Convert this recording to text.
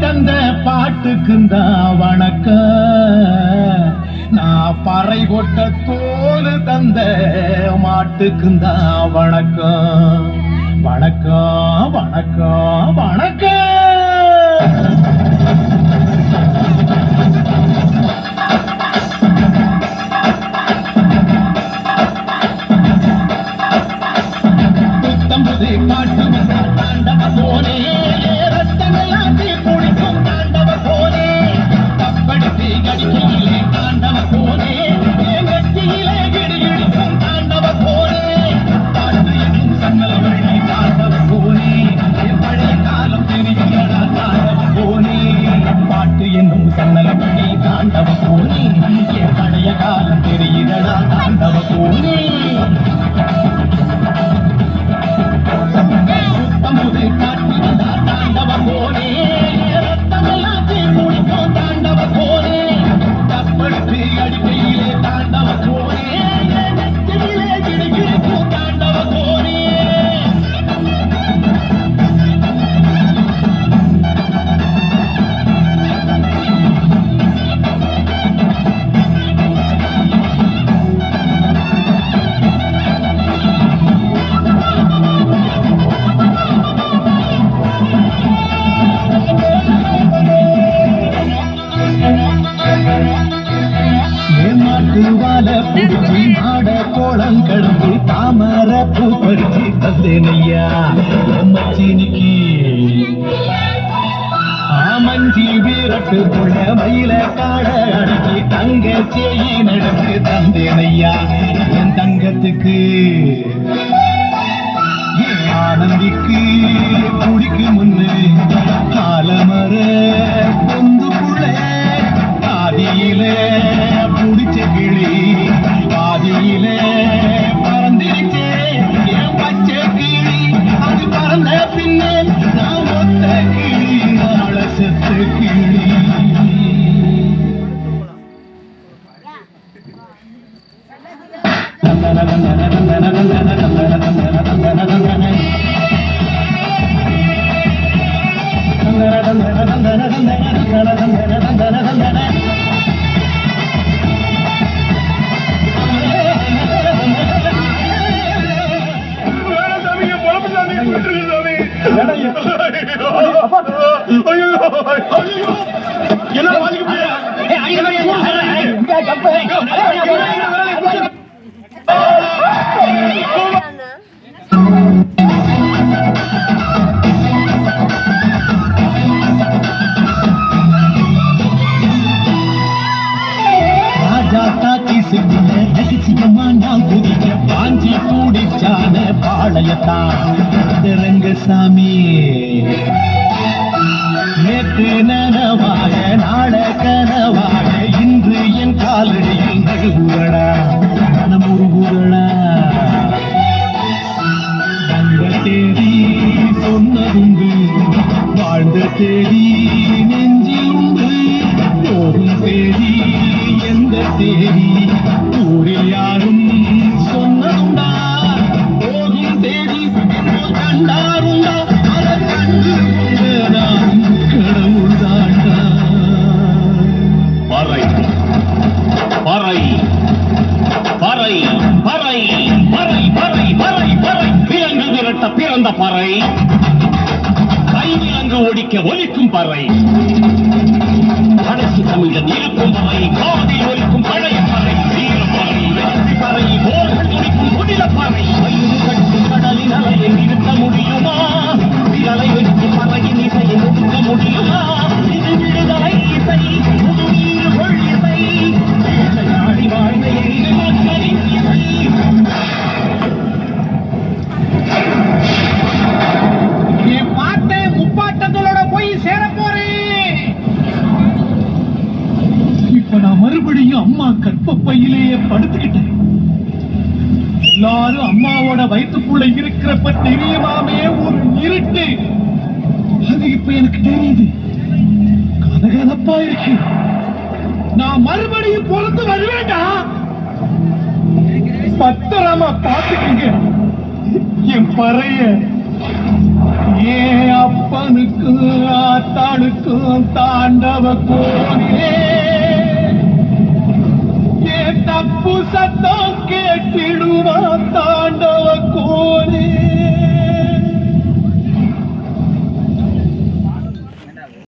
தந்த பாட்டுக்குந்தா வணக்க நான் பறை கொட்ட தோல் தந்த மாட்டுக்குந்தா வணக்கம். வணக்கம் வணக்கம் வணக்கம். காலம் தெரிகிறதா? ஆண்டவ பூமி தாமர பூ பறிச்சு தந்தேனையா? மச்சினிக்கு ஆமஞ்சி வீரட்டு புள்ள மயில காட அடிக்கி தங்க சேயி நடந்து தந்தேனையா? என் தங்கத்துக்கு என் ஆனந்திக்கு. என்ன ரகசியமா நான் குதிக்க பாஞ்சி கூடிச்சான பாளையத்தான் ரங்கசாமி நேற்று நனவாக நாள கனவாக இன்று என் காலடியில் நழுவுகளா மனமுருகுகளா அந்த தேதி சொன்னதுண்டு வாழ்ந்த தேதி நெஞ்சில் உண்டு போகும் தேதி எந்த தேதி? விரட்ட பிறந்த பறை அங்கு ஒடிக்க ஒலிக்கும் பறை. கடைசி தமிழன் இருக்கும் பறை காதில் ஒலிக்கும் பழைய பறை. கற்பப்பையிலேயே எல்லாரும் அம்மாவோட வயிற்றுக்குள்ள இருக்கிறப்ப தெரியுமாமே ஒரு இருட்டு அது இப்ப எனக்கு தெரியுது. கதகதப்பா இருக்கு. நான் மறுபடியும் பிறந்து வருவேண்டா? பத்திரமா பாத்துக்கங்க என் பறைய. ஏ அப்பனுக்கும் ஆத்தாளுக்கும் தாண்டவ கோனே தப்பு சத்தம் கேட்டிடுவான் தாண்டவ கோரே